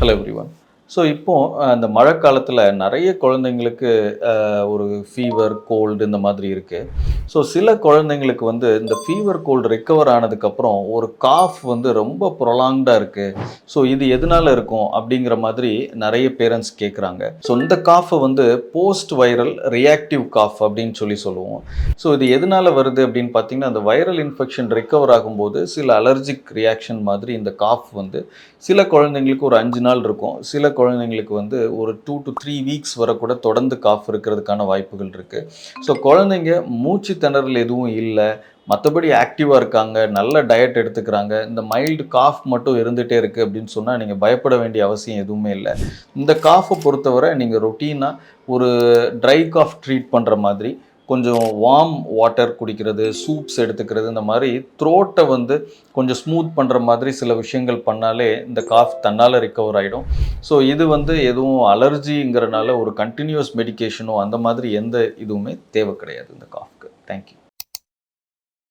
Hello everyone. So இப்போ அந்த மழை காலத்தில் நிறைய குழந்தைங்களுக்கு ஒரு ஃபீவர் கோல்டு இந்த மாதிரி இருக்குது ஸோ சில குழந்தைங்களுக்கு வந்து இந்த ஃபீவர் கோல்டு ரெக்கவர் ஆனதுக்கப்புறம் ஒரு காஃப் வந்து ரொம்ப ப்ரொலாங்டாக இருக்குது ஸோ இது எதனால் இருக்கும் அப்படிங்கிற மாதிரி நிறைய பேரண்ட்ஸ் கேட்குறாங்க ஸோ இந்த காஃபை வந்து போஸ்ட் வைரல் ரியாக்டிவ் காஃப் அப்படின்னு சொல்லி சொல்லுவோம். ஸோ இது எதனால் வருது அப்படின்னு பார்த்தீங்கன்னா அந்த வைரல் இன்ஃபெக்ஷன் ரெக்கவர் ஆகும்போது சில அலர்ஜிக் ரியாக்ஷன் மாதிரி இந்த காஃப் வந்து சில குழந்தைங்களுக்கு ஒரு அஞ்சு நாள் இருக்கும். சில குழந்தைங்களுக்கு வந்து ஒரு டூ டு த்ரீ வீக்ஸ் வரை கூட தொடர்ந்து காஃப் இருக்கிறதுக்கான வாய்ப்புகள் இருக்குது ஸோ குழந்தைங்க மூச்சு திணறல் எதுவும் இல்லை. மற்றபடி ஆக்டிவாக இருக்காங்க. நல்ல டயட் எடுத்துக்கிறாங்க. இந்த மைல்டு காஃப் மட்டும் இருந்துகிட்டே இருக்குது அப்படின்னு சொன்னால் நீங்கள் பயப்பட வேண்டிய அவசியம் எதுவுமே இல்லை. இந்த காஃபை பொறுத்தவரை நீங்கள் ரொட்டீனாக ஒரு ட்ரை காஃப் ட்ரீட் பண்ணுற மாதிரி கொஞ்சம் வார்ம் வாட்டர் குடிக்கிறது சூப்ஸ் எடுத்துக்கிறது இந்த மாதிரி த்ரோட்டை வந்து கொஞ்சம் ஸ்மூத் பண்ணுற மாதிரி சில விஷயங்கள் பண்ணாலே இந்த காஃப் தன்னால் ரிக்கவர் ஆகிடும் ஸோ இது வந்து எதுவும் அலர்ஜிங்கிறனால ஒரு கண்டினியூஸ் மெடிகேஷனோ அந்த மாதிரி எந்த இதுவுமே தேவை கிடையாது இந்த காஃப்க்கு தேங்க்யூ